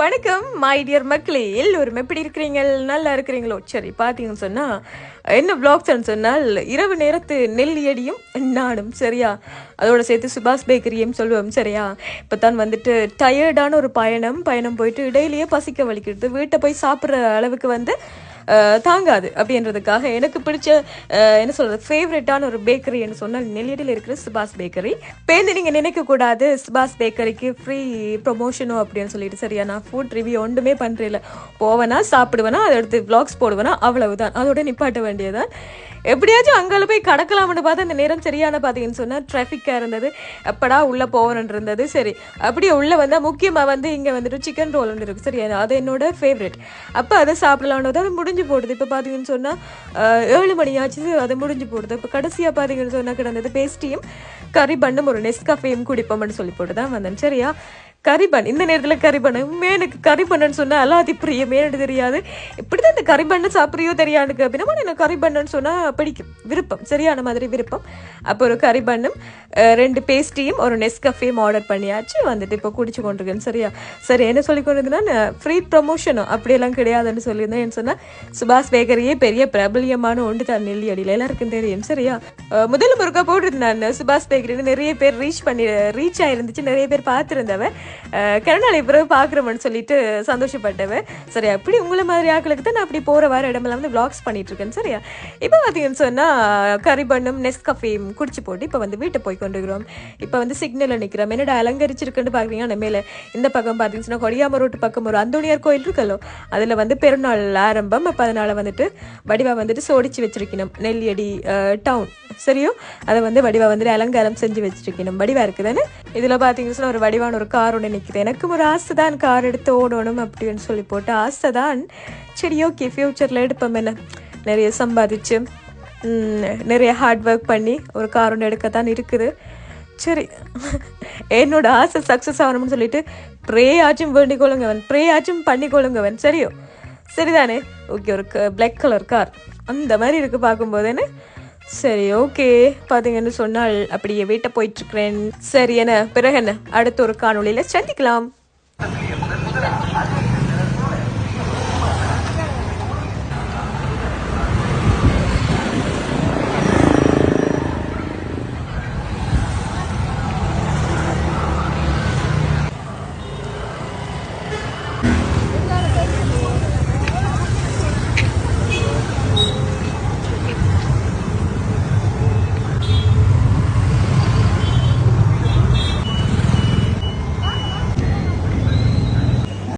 வணக்கம் my dear மக்களே. எல்லோரும் எப்படி இருக்கிறீங்க நல்லா இருக்கிறீங்களோ? சரி பார்த்தீங்கன்னு சொன்னால் என்ன vlogsன்னு சொன்னால் இரவு நேரத்து நெல்லியடியும் நானும் சரியா? அதோட சேர்த்து சுபாஷ் பேக்கரியும் சொல்லுவோம் சரியா? இப்போ தான் வந்துட்டு டயர்டான ஒரு பயணம். பயணம் போயிட்டு இடையிலேயே பசிக்க வலிக்கிறது. வீட்டை போய் சாப்பிட்ற அளவுக்கு வந்து தாங்காது அப்படின்றதுக்காக எனக்கு பிடிச்ச என்ன சொல்கிறது ஃபேவரட்டான ஒரு பேக்கரின்னு சொன்னால் நெல்லியடியில் இருக்கிற சுபாஷ் பேக்கரி பேருந்து நீங்கள் நினைக்கக்கூடாது சுபாஷ் பேக்கரிக்கு ஃப்ரீ ப்ரொமோஷனோ அப்படின்னு சொல்லிட்டு சரியா நான் ஃபுட் ரிவ்யூ ஒன்றுமே பண்ணுறதில்ல போவேனா சாப்பிடுவேனா அதை எடுத்து vlogs போடுவேனா அவ்வளவுதான். அதோட நிப்பாட்ட வேண்டியதான் எப்படியாச்சும் அங்கே போய் கடக்கலாம்னு பார்த்தா அந்த நேரம் சரியான பார்த்தீங்கன்னு சொன்னால் ட்ராஃபிக்காக இருந்தது. எப்படா உள்ளே போகணுன்னு இருந்தது சரி. அப்படியே உள்ளே வந்தால் முக்கியமாக வந்து இங்கே வந்துட்டு சிக்கன் ரோல் ஒன்று இருக்குது சரி அது என்னோட ஃபேவரட் அப்போ அதை சாப்பிடலான்னு அது முடிஞ்சு போடுது. இப்போ பார்த்தீங்கன்னு சொன்னால் ஏழு மணி ஆச்சு அது முடிஞ்சு போடுது. இப்போ கடைசியாக பார்த்தீங்கன்னு சொன்னால் கிடந்தது பேஸ்டியும் கறி பண்ணும் ஒரு நெஸ்காஃபேயும் குடிப்போம்னு சொல்லி போட்டு தான் வந்தேன். சரியா? கரிபன் இந்த நேரத்தில் கரிபன். மேனுக்கு எனக்கு கரிபன்னு சொன்னால் அல்லாதி பிரியமே எனக்கு தெரியாது. இப்படி தான் இந்த கரிபன்னு சாப்பிட்றியோ தெரியாதுக்கு அப்படின்னா எனக்கு கரிபன்னு சொன்னால் பிடிக்கும். விருப்பம். சரியான மாதிரி விருப்பம். அப்போ ஒரு கரிபன்னும் ரெண்டு பேஸ்டியும் ஒரு நெஸ்கஃபேயும் ஆர்டர் பண்ணியாச்சு. வந்துட்டு இப்போ குடிச்சு கொண்டிருக்கேன். சரியா? சரி என்ன சொல்லி கொண்டிருந்தேன்னா ஃப்ரீ ப்ரமோஷனும் அப்படியெல்லாம் கிடையாதுன்னு சொல்லியிருந்தேன். என்ன சொன்னால் சுபாஷ் பேக்கரியே பெரிய பிரபலியமான ஒன்று தான் நெல்லி அடியில். எல்லாருக்கும் தெரியும். சரியா? முதல் முதல்ல முருக்கா போட்டிருந்தேன் நான். சுபாஷ் பேக்கரின்னு நிறைய பேர் ரீச் பண்ணி ரீச் ஆகிருந்துச்சு நிறைய பேர் பார்த்துருந்தவன். கருணாலை பிறகு பார்க்குறோம்னு சொல்லிட்டு சந்தோஷப்பட்டவன். சரியா? அப்படி உங்களை மாதிரி ஆக்களுக்கு தான் நான் அப்படி போகிற வர இடமெல்லாம் வந்து vlogs பண்ணிட்டு இருக்கேன். சரியா? இப்போ பார்த்தீங்கன்னு சொன்னால் கறி பண்ணும் நெஸ்ட் கஃபேயும் குடிச்சு போட்டு இப்போ வந்து வீட்டை போய் கொண்டுக்கிறோம் இப்போ வந்து சிக்னலில் நிற்கிறோம் என்னடா அலங்கரிச்சிருக்குன்னு பார்க்குறீங்கன்னா மேலே இந்த பக்கம் பார்த்தீங்கன்னு சொன்னா கொடியாம ரோட்டு பக்கம் ஒரு அந்தோணியார் கோயில் இருக்கலோ அதில் வந்து பெருநாள் ஆரம்பம். அப்போ அதனால் வந்துட்டு வடிவா வந்துட்டு சோடிச்சு வச்சிருக்கணும். நெல்லியடி டவுன் சரியோ? அதை வந்து வடிவா வந்துட்டு அலங்காரம் செஞ்சு வச்சிருக்கணும். வடிவா இருக்குதுன்னு இதில் பார்த்தீங்கன்னு சொன்னால் ஒரு வடிவான ஒரு கார் ஓடணும்னு நிற்குது எனக்கும் ஒரு ஆசை தான் கார் எடுத்து ஓடணும் அப்படின்னு சொல்லி போட்டு ஆசை தான் சரி ஓகே ஃப்யூச்சரில் எடுப்போம் என்ன? நிறைய சம்பாதிச்சு நிறைய ஹார்ட் ஒர்க் பண்ணி ஒரு கார் ஒன்று எடுக்கத்தான் இருக்குது. சரி என்னோட ஆசை சக்ஸஸ் ஆகணும்னு சொல்லிட்டு ப்ரே ஆச்சும் வேண்டிக்கொள்ளுங்கவன் ப்ரே ஆச்சும் பண்ணிக்கொள்ளுங்கவன் சரியோ? சரிதானே? ஓகே ஒரு பிளாக் கலர் கார் அந்த மாதிரி இருக்குது பார்க்கும்போது சரி ஓகே. பார்த்தீங்கன்னு சொன்னால் அப்படியே வீட்டை போயிட்டு இருக்கிறேன். சரி என்ன? பிறகு என்ன? அடுத்த ஒரு காணொளியில் சந்திக்கலாம்.